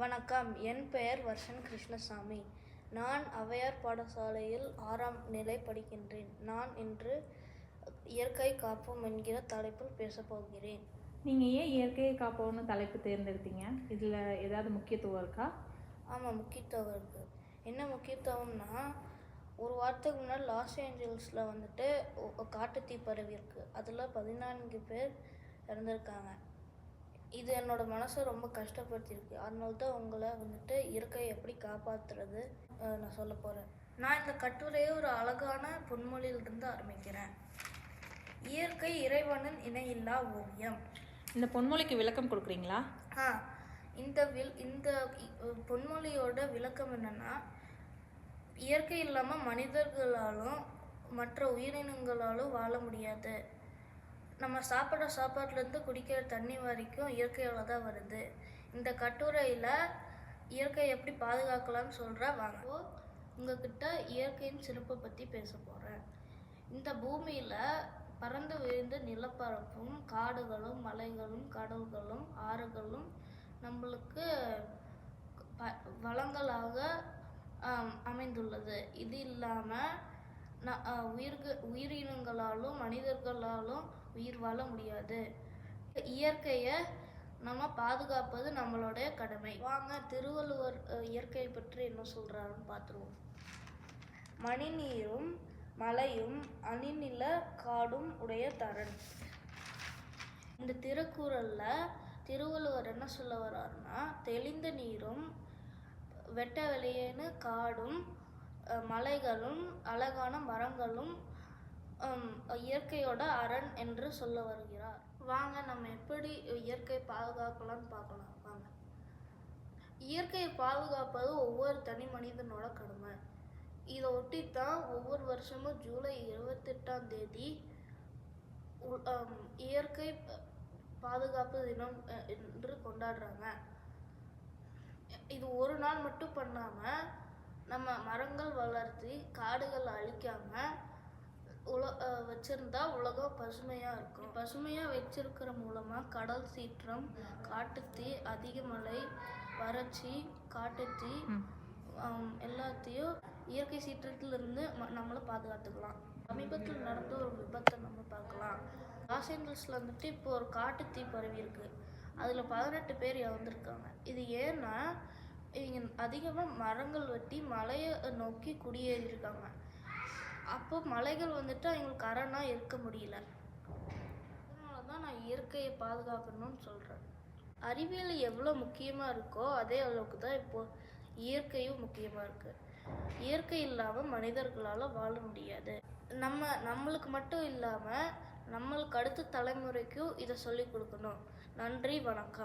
வணக்கம். என் பெயர் வர்ஷன் கிருஷ்ணசாமி. நான் அவையார் பாடசாலையில் ஆறாம் நிலை படிக்கின்றேன். நான் இன்று இயற்கை காப்போம் என்கிற தலைப்பில் பேசப் போகிறேன். நீங்கள் ஏன் இயற்கையை காப்போம்னு தலைப்பு தேர்ந்தெடுத்தீங்க? இதில் ஏதாவது முக்கியத்துவம் இருக்கா? ஆமாம் முக்கியத்துவம் இருக்குது என்ன முக்கியத்துவம்னா ஒரு வாரத்துக்கு முன்னாடி லாஸ் ஏஞ்சல்ஸில் வந்துட்டு காட்டுத்தீ பரவி இருக்கு. அதில் பதினான்கு பேர் இறந்துருக்காங்க. இது என்னோட மனசை ரொம்ப கஷ்டப்படுத்தியிருக்கு. அதனால தான் உங்களை வந்துட்டு இயற்கையை எப்படி காப்பாற்றுறது நான் சொல்ல போகிறேன் நான் இந்த கட்டுரையை ஒரு அழகான பொன்மொழியிலிருந்து ஆரம்பிக்கிறேன். இயற்கை இறைவனின் இணையில்லா ஓவியம். இந்த பொன்மொழிக்கு விளக்கம் கொடுக்குறீங்களா? ஆ இந்த வில் இந்த பொன்மொழியோட விளக்கம் என்னன்னா இயற்கை இல்லாமல் மனிதர்களாலும் மற்ற உயிரினங்களாலும் வாழ முடியாது. நம்ம சாப்பிட்ற சாப்பாட்டிலேருந்து குடிக்கிற தண்ணி வரைக்கும் இயற்கையால் தான் வருது. இந்த கட்டுரையில் இயற்கையை எப்படி பாதுகாக்கலாம்னு சொல்கிற வாங்க. உங்ககிட்ட இயற்கையின் சிறப்பை பற்றி பேச போகிறேன் இந்த பூமியில் பறந்து விழுந்த நிலப்பரப்பும் காடுகளும் மலைகளும் கடல்களும் ஆறுகளும் நம்மளுக்கு ப- வளங்களாக அமைந்துள்ளது. இது இல்லாமல் ந உயிர்க உயிரினங்களாலும் மனிதர்களாலும் உயிர் வாழ முடியாது. இயற்கையை நம்ம பாதுகாப்பது நம்மளுடைய கடமை. வாங்க திருவள்ளுவர் இயற்கையை பற்றி என்ன சொல்கிறாருன்னு பார்த்துருவோம் மணிநீரும் மலையும் அணிநில காடும் உடைய தரன் இந்த திருக்குறளில் திருவள்ளுவர் என்ன சொல்ல வர்றாருன்னா தெளிந்த நீரும் வெட்ட வெளியேன்னு காடும் மலைகளும் அழகான மரங்களும் இயற்கையோட அரண் என்று சொல்ல வருகிறார். வாங்க நம்ம எப்படி இயற்கை பாதுகாக்கலாம்னு பார்க்கலாம். வாங்க. இயற்கையை பாதுகாப்பது ஒவ்வொரு தனி மனிதனோட கடமை. இதை ஒட்டி தான் ஒவ்வொரு வருஷமும் ஜூலை இருபத்தெட்டாம் தேதி இயற்கை பாதுகாப்பு தினம் என்று கொண்டாடுறாங்க. இது ஒரு நாள் மட்டும் பண்ணாமல் நம்ம மரங்கள் வளர்த்தி காடுகள் அழிக்காமல் உல வச்சிருந்தா உலகம் பசுமையா இருக்கும். பசுமையா வச்சிருக்கிற மூலமா கடல் சீற்றம் காட்டுத்தீ அதிக மழை வறட்சி காட்டுத்தீ எல்லாத்தையும் இயற்கை சீற்றத்திலிருந்து நம்மளை பாதுகாத்துக்கலாம். சமீபத்தில் நடந்த ஒரு விபத்தை நம்ம பார்க்கலாம். லாஸ் ஏஞ்சல்ஸில் வந்துட்டு இப்போ ஒரு காட்டுத்தீ பரவி இருக்கு. அதில் பதினெட்டு பேர் இறந்துருக்காங்க. இது ஏன்னா இவங்க அதிகமாக மரங்கள் வெட்டி மலையை நோக்கி குடியேறி அப்போது அப்போ மலைகள் வந்துட்டு அவங்களுக்கு அரணாக இருக்க முடியல. அதனால தான் நான் இயற்கையை பாதுகாக்கணும்னு சொல்கிறேன் அறிவியல் எவ்வளோ முக்கியமாக இருக்கோ அதே அளவுக்கு தான் இப்போ இயற்கையும் முக்கியமாக இருக்குது இயற்கை இல்லாமல் மனிதர்களால் வாழ முடியாது. நம்ம நம்மளுக்கு மட்டும் இல்லாமல் நம்மளுக்கு அடுத்த தலைமுறைக்கும் இதை சொல்லிக் கொடுக்கணும். நன்றி வணக்கம்.